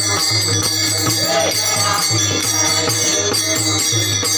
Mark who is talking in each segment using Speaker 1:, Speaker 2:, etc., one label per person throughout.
Speaker 1: Thank
Speaker 2: you.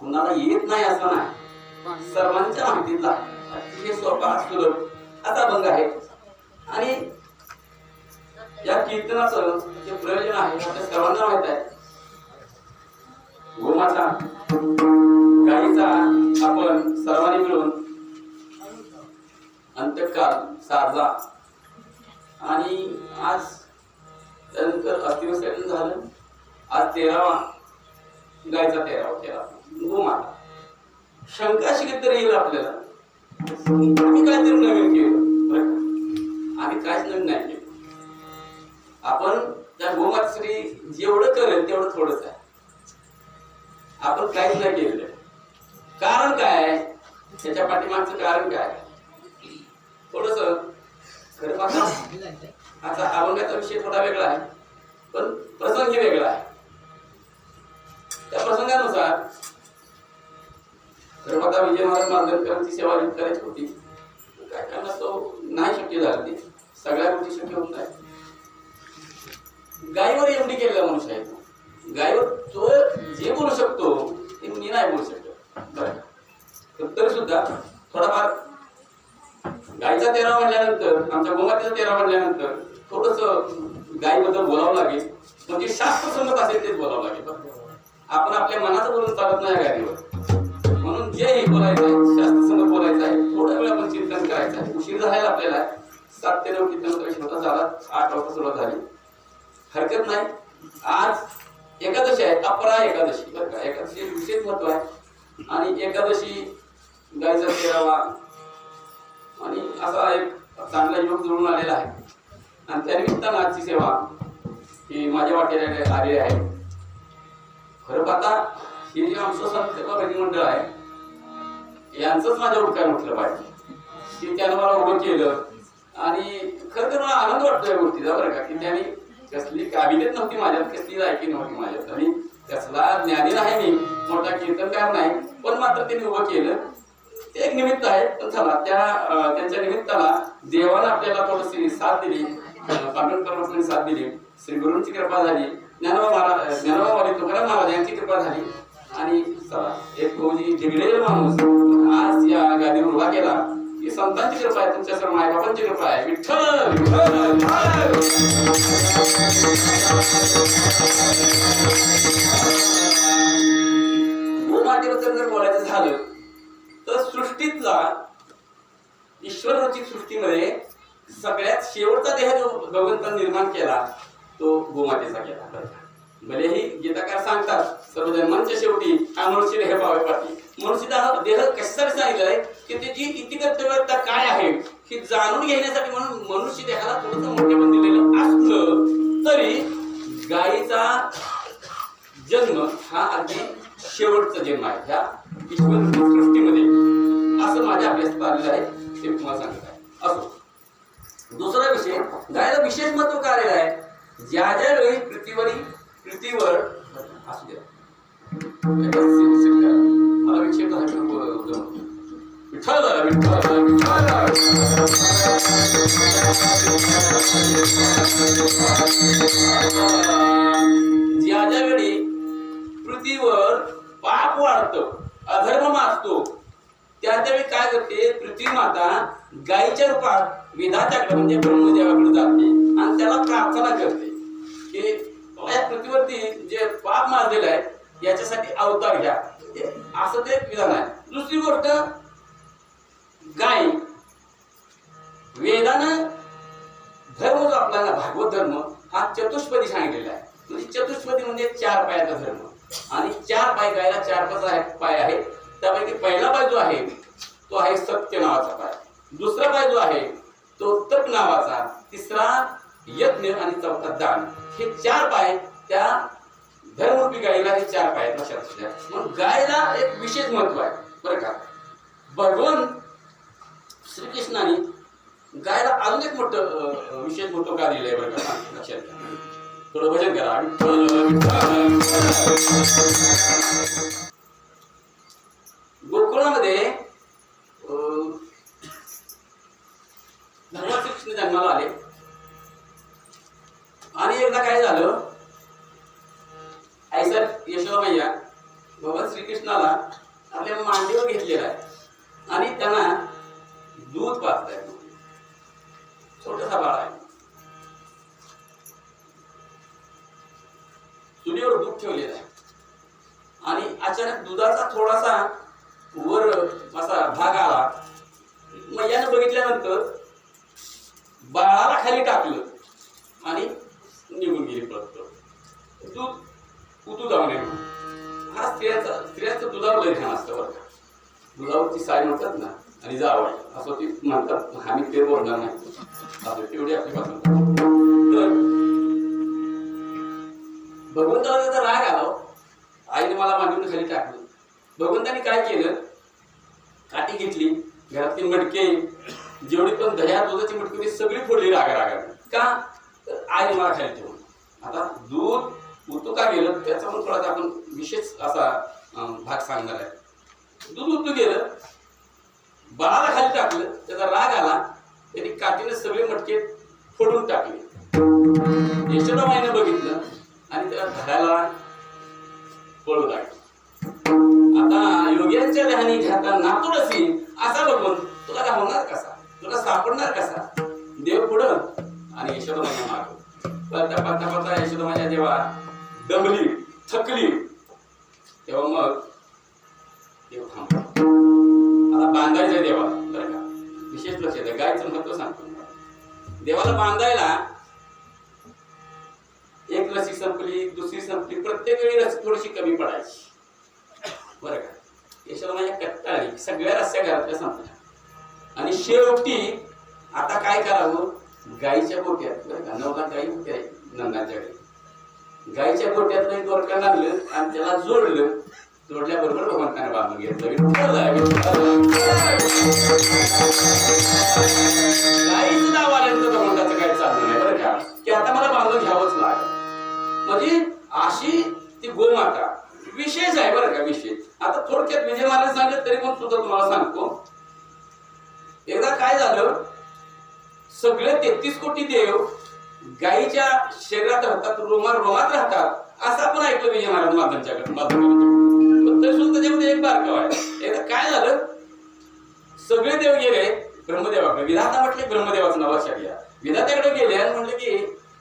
Speaker 2: कुणाला येत नाही असं नाही. सर्वांच्या माहितीतला अतिशय सोपा सुलभ असा अभंग आहे. आणि या कीर्तनाचं जे प्रयोजन आहे आपल्या सर्वांना माहीत आहे. गोमाचा गाईचा आपण सर्वांनी मिळून अंत्यकाल साधला. आणि आज त्यानंतर अस्थिविसर्जन झालं. आज तेरावा गायचा तेरावा तेरावा गोमा शंका अशी तरी येईल आपल्याला. आम्ही काहीतरी नवीन केलं. आम्ही काहीच नवीन नाही केलं. आपण त्या गोमातेसाठी जेवढं करेल तेवढं थोडंच आहे. आपण काहीच नाही केलेलं. कारण काय त्याच्या पाठीमागचं कारण काय थोडस खरं पाहता आता अभंगाचा विषय थोडा वेगळा आहे. पण प्रसंग वेगळा आहे. त्या प्रसंगानुसार खरं पाहता विजय महाराज मार्गदर्शकांची सेवा करायची होती. काय करणार तो? नाही शक्य झालं ते. सगळ्या गोष्टी शक्य होत नाही गायीवर एवढी केलेला मनुष्य आहे तो. गायीवर तो जे बोलू शकतो ते मी नाही बोलू शकतो. बरं. तर तरी सुद्धा थोडाफार गायचा तेरा म्हणल्यानंतर आमच्या गोमातेचा तेरा म्हणल्यानंतर थोडस गायीबद्दल बोलावं लागेल. म्हणजे शास्त्रसंगत असेल तेच बोलावं लागेल. आपण आपल्या मनाचं बोलून चालत नाही गायीवर जे जे बोलायचं आहे शास्त्रसंगत बोलायचं आहे थोडा वेळ आपण चिंतन करायचं आहे. उशीर झालेला आपल्याला सात ते नऊ कीर्तन विषय होता झाला आठ वाजता सुरुवात झाली. हरकत नाही. आज एकादशी आहे अपरा एकादशी बरं का? एकादशी विशेष महत्त्व आहे. आणि एकादशी गायचा तेरावा. आणि असा एक चांगला योग जुळून आलेला आहे. आणि त्यानिमित्तानं आजची सेवा ही माझ्या वाटेला आलेली आहे. खरं पाहता हे जे आमचं संत भजनी मंडळ आहे यांचंच माझ्यावर काय म्हटलं पाहिजे. की त्यानं मला उभं केलं. आणि खरं तर मला आनंद वाटतो या गोष्टीचा बरं का की त्याने कसली काबिलियत नव्हती माझ्यात कसली लायकी नव्हती माझ्यात. आणि कसला ज्ञानी नाही मी मोठा कीर्तनकार नाही पण मात्र त्यांनी उभं केलं. ते एक निमित्त आहे पण चला त्या त्यांच्या निमित्ताला देवानं आपल्याला थोडीशी साथ दिली. अं, पांडुरंग साथ दिली. श्री गुरूंची कृपा झाली. ज्ञानोबा महाराज ज्ञानोबा वाली तुकाराम महाराज यांची कृपा झाली. आणि एक फौजी माणूस आज या गादीवर उभा केला. ही संतांची कृपा आहे तुमच्या सर्व मायबापांची कृपा आहे. विठ्ठल! विठ्ठल, भूमातेबद्दल जर बोलायचं झालं तर सृष्टीतला ईश्वर रचित सृष्टीमध्ये सगळ्यात शेवटचा देह जो भगवंतानं निर्माण केला तो गोमातेचा केला. भलेही गीताकार सांगतात सर्वजण मंच शेवटी हा मनुष्य हे पावे पाठी मनुष्य देह कशासाठी सांगितलंय? की त्याची इति कर्तव्यता काय आहे? हे जाणून घेण्यासाठी म्हणून मनुष्य देहाला थोडंसं मोठे दिलेलं असलं तरी गायीचा जन्म हा अगदी शेवटचा जन्म आहे. ह्या ईश्वर सृष्टीमध्ये. असं माझ्या अभ्यासात आलेलं आहे. ते तुम्हाला सांगत आहे. असो. दुसरा विषय गायला विशेष महत्त्व कार्य आहे? ज्या ज्या वेळी पृथ्वीवरील पृथ्वीवर असू द्या. मला विषय झाला विठ्ठल विठ्ठल विठ्ठल ज्या ज्या वेळी पृथ्वीवर पाप वाढतो अधर्म माजतो त्या त्यावेळी काय करते? पृथ्वी माता गायीच्या रूपात विधात्याकडे म्हणजे ब्रह्मदेवाकडे जाते आणि त्याला प्रार्थना करते. की या पृथ्वीवरती जे पाप माजलेलं आहे याच्यासाठी अवतार घ्या. असं ते एक विधान आहे. दुसरी गोष्ट गाय. वेदानं धर्म जो आपला ना भागवत धर्म हा चतुष्पदी सांगितलेला आहे. म्हणजे चतुष्पदी म्हणजे चार पायाचा धर्म. आणि चार पाय गायला चार पाच पाय आहे. त्यापैकी पहिला पाय जो आहे तो आहे सत्य नावाचा पाय. दुसरा पाय जो आहे तो तप नावाचा. तिसरा यज्ञ आणि चौथा दान. हे चार पाय त्या धर्मरूपी गायीला हे चार पाय आहेत. लक्षात मग गायला एक विशेष महत्त्व आहे. बरं का? भगवान श्रीकृष्णाने गायला अजून एक मोठं विशेष मोठं का दिलंय? बरं का? लक्षात घ्या थोडं भजन करा. अचानक दुधाचा थोडासा वर असा भाग आला. मग यानं बघितल्यानंतर बाळाला खाली टाकलं आणि निघून गेली पळत दूध उतू जाऊ नये हा स्त्रियांचा स्त्रियांचं दुधावर लय ध्यान असतं बरं का. दुधावरची साय म्हणतात ना आणि जावं. असं ती म्हणतात आम्ही ते बोलणार नाही. असं तेवढी आपली बाजू तर भगवंताला त्याचा राग आला आईने मला मांडून खाली टाकलं. भगवंतांनी काय केलं? काठी घेतली घरातली मटके जेवढी पण दह्या दुधाची मटकी होती सगळी फोडली रागा रागा का? तर आईने मला खाली ठेवून आता दूध उतू का गेलं? त्याचा पण थोडासा आपण विशेष असा भाग सांगणार आहे. दूध उतू गेलं बाळाला खाली टाकलं त्याचा राग आला त्यांनी काठीने सगळे मटके फोडून टाकले. यशोदाबाईने बघितलं आणि त्याला धरायला पळू लागले. आता योग्यांच्या ध्यानी घाता नातुडसी असा बघून तुला काय होणार कसा? तुला सापडणार कसा? देव पुढं आणि यशोदामाया माग. पळता पळता पळता यशोदामाया देवा दमली थकली. तेव्हा मग देव थांबला. आता बांधायचं देवा बरं का? विशेष लक्ष द्या गायचं महत्त्व सांगतो. देवाला बांधायला एक लसी संपली दुसरी संपली प्रत्येक वेळी लस थोडीशी कमी पडायची. बरं का? यशोदा माझ्या कट्टाळी सगळ्या रस्त्या घरातल्या संपल्या. आणि शेवटी आता काय करावं? गाईच्या गोट्यात बरं का? नवला गाई होत्या नंदाच्या गाईच्या गोट्यात एक दोरका लागलं आणि त्याला जोडलं. जोडल्याबरोबर भगवंताने बांधून घेतलं. विठ्ठल, म्हणजे अशी ती गोमाता. विशेष आहे बरं का विशेष. आता थोडक्यात विजय महाराज सांगत तरी पण सुद्धा तुम्हाला सांगतो. एकदा काय झालं? सगळे तेहतीस कोटी देव गायीच्या शरीरात राहतात रोमात रोमात राहतात. असं आपण ऐकलं विजय महाराज माधवच्याकडे माधवकडे तरी सुद्धा त्याच्यामध्ये एक बारकाव आहे. एकदा काय झालं? सगळे देव गेले ब्रह्मदेवाकडे. विधाता म्हटले ब्रह्मदेवाचं नाव लक्षात घ्या. विधात्याकडे गेले आणि म्हटले की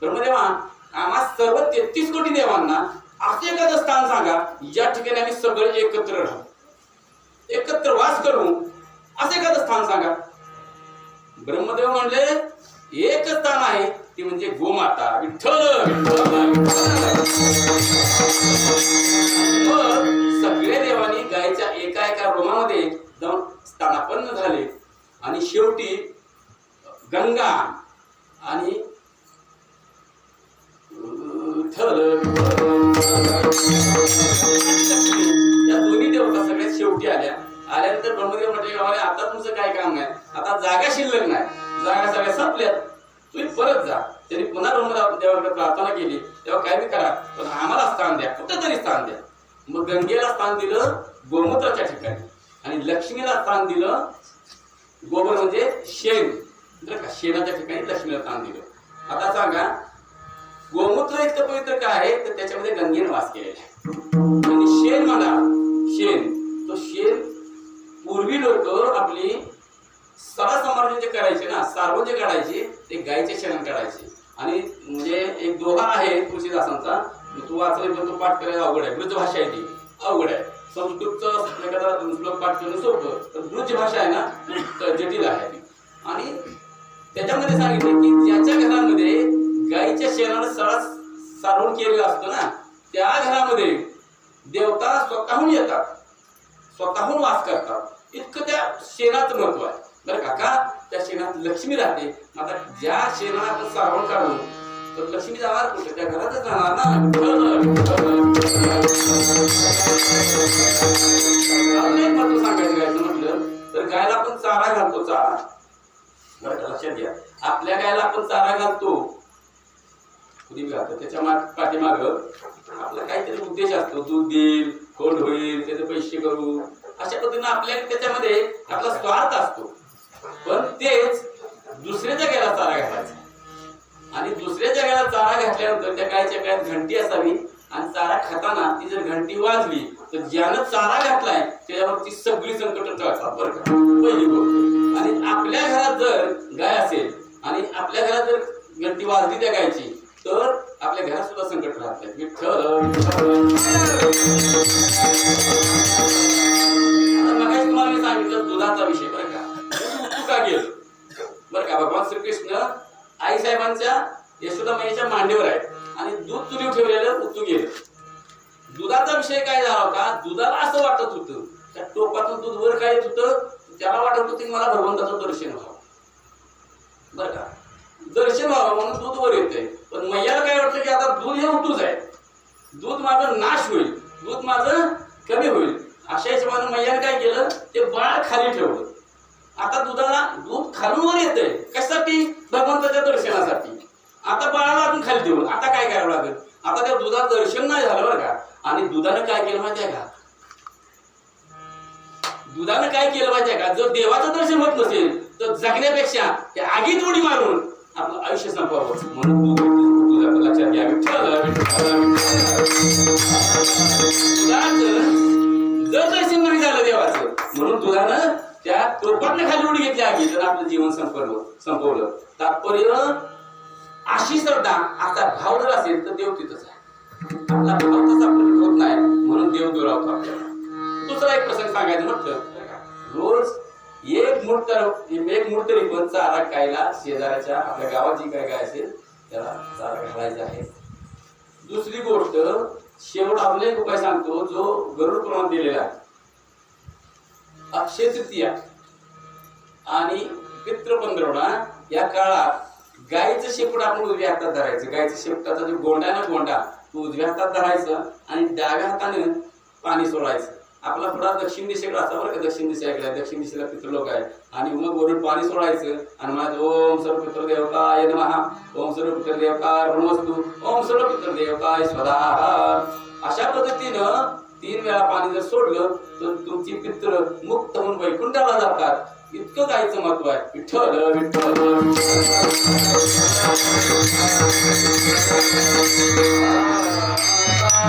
Speaker 2: ब्रह्मदेवा आम्हा सर्व तेहतीस कोटी देवांना असं एखादं स्थान सांगा. या ठिकाणी आम्ही सगळे एकत्र राहू. एकत्र वास करू. असं एखादं स्थान सांगा. ब्रह्मदेव म्हणले एक स्थान आहे ती म्हणजे गोमाता. विठ्ठल सगळे देवानी गायच्या एका एका रोमामध्ये जाऊन स्थानापन्न झाले. आणि शेवटी गंगा आणि या दोन्ही देवता सगळ्यात शेवटी आल्या. आल्यानंतर ब्रह्मदेव म्हटले आम्हाला आता तुमचं काय काम नाही? आता जागा शिल्लक नाही. जागा सगळ्या संपल्यात. तुम्ही परत जा. त्यांनी पुन्हा ब्रह्मदेवाकडे प्रार्थना केली. तेव्हा काय बी करा पण आम्हाला स्थान द्या. कुठं तरी स्थान द्या. मग गंगेला स्थान दिलं गोमूत्राच्या ठिकाणी. आणि लक्ष्मीला स्थान दिलं गोबर म्हणजे शेण. बरं का? शेणाच्या ठिकाणी लक्ष्मीला स्थान दिलं. आता सांगा गोमूत्र इतकं पवित्र काय आहे? तर त्याच्यामध्ये गंगेने वास केलेला आहे. आणि शेण म्हणा शेण तो शेण पूर्वी लोक आपली सडा समारोह जे करायचे ना सारवण जे काढायचे ते गायीच्या शेण काढायचे. आणि म्हणजे एक दोहा आहे तुळशीदासांचा तू वाचले पण तो पाठ करायला अवघड आहे. ब्रज भाषा आहे ती. अवघड आहे. संस्कृतचं एखादा श्लोक पाठ करणं सोपं. तर ब्रज भाषा आहे ना जटिल आहे आणि त्याच्यामध्ये सांगितलं की ज्याच्या घरामध्ये गाईच्या शेणानं सळा सारवण केलेला असतो ना त्या घरामध्ये देवता स्वतःहून येतात. स्वतःहून वास करतात. इतकं त्या शेणाचं महत्त्व आहे. बरं काका त्या शेणात लक्ष्मी राहते. आता ज्या शेणाला आपण सारवण काढू तर लक्ष्मी जाणार कुठे? त्या घरातच राहणार ना? महत्त्व सांगायचं गायचं म्हटलं तर गायला आपण चारा घालतो चारा. बरं लक्षात घ्या. आपल्या गायला आपण चारा घालतो कुणी घालतो त्याच्या माग पाठीमाग आपला काहीतरी उद्देश असतो. दूध देईल कोण होईल त्याचे पैसे करू. अशा पद्धतीने आपल्या त्याच्यामध्ये आपला स्वार्थ असतो. पण तेच दुसऱ्या जगाला चारा घालायचा. आणि दुसऱ्या जगाला चारा घातल्यानंतर त्या गायच्या गळ्यात घंटी असावी. आणि चारा खाताना ती जर घंटी वाजली तर ज्यानं चारा घातलाय त्याच्यावर ती सगळी संकट बरं का. पहिली गोष्ट. आणि आपल्या घरात जर गाय असेल आणि आपल्या घरात जर घंटी वाजली त्या गायची तर आपल्या घरात सुद्धा संकट राहत नाही. म्हणजे तुम्हाला मी सांगितलं दुधाचा विषय बरं का? का गेलं? बरं का भगवान श्रीकृष्ण आई साहेबांच्या यशोदा माईच्या मांडीवर आहे आणि दूध चुलीवर ठेवलेलं उतू गेलं. दुधाचा विषय काय झाला होता? दुधाला असं वाटत होतं त्या टोपातून दूध वर काय येत होतं? त्याला वाटत होतं की मला भगवंताचं दर्शन व्हावं. बरं का? दर्शन व्हावं म्हणून दूध वर येते पण मैयाला काय वाटतं की आता दूध हे उठूच आहे. दूध माझं नाश होईल. दूध माझं कमी होईल. अशा हिशोबाने मैयाने काय केलं? ते बाळ खाली ठेवलं. आता दुधाला दूध खालून वर येतंय. कशासाठी? भगवंताच्या दर्शनासाठी. आता बाळाला अजून खाली ठेवलं. आता काय करावं लागेल? आता त्या दुधाचं दर्शन नाही झालं बरं का. आणि दुधानं काय केलं माहिती आहे का? दुधानं काय केलं माहिती आहे का? जर देवाचं दर्शन होत नसेल तर जगण्यापेक्षा त्या आगीत उडी मारून आपलं आयुष्य संपवावं. म्हणून तुझ्या दुधाचं लक्षात घ्या विठ्ठल विठ्ठल, दर्शन झालं देवाचं. म्हणून तुला ना त्या टोपातल्या खाली उडी घेतली आगी तर आपलं जीवन संपवलं संपवलं. तात्पर्य अशी श्रद्धा आता भाव जर असेल तर देव तिथंच आहे. आपला भाव तसा प्रकट होत नाही म्हणून देव दुरावतो आपल्याला. दुसरा एक प्रसंग सांगायचं म्हटलं रोज एक मूठ तर एक मूठ तरी पण चारा खायला शेजाऱ्याच्या आपल्या गावात जी काय काय असेल त्याला चारा घालायचा आहे. दुसरी गोष्ट शेवट आपले एक उपाय सांगतो जो गरुड पुराणात दिलेला आहे. अक्षय तृतीया आणि पितृ पंधरवडा या काळात गायीचं शेपूट आपण उजव्या हातात धरायचं. गायीचं शेपटाचा जो गोंडा ना गोंडा तो उजव्या हातात धरायचं आणि डाव्या हाताने पाणी सोडायचं. आपला पुढा दक्षिण दिशेकडे असा बरं का दक्षिण दिशेकडे दक्षिण दिशेला पितृलोक आहे आणि मग वरून पाणी सोडायचं आणि म्हणत ओम सर्व पितृ देवताय महा ओम सर्व पितृ देवताय ऋणवस्तू ओम सर्व पितृ देवताय अशा पद्धतीनं तीन वेळा पाणी जर सोडलं तर तुमची पित्र मुक्त होऊन वैकुंठाला जातात. इतकं गायचं महत्त्व आहे. विठ्ठल विठ्ठल. Yeah.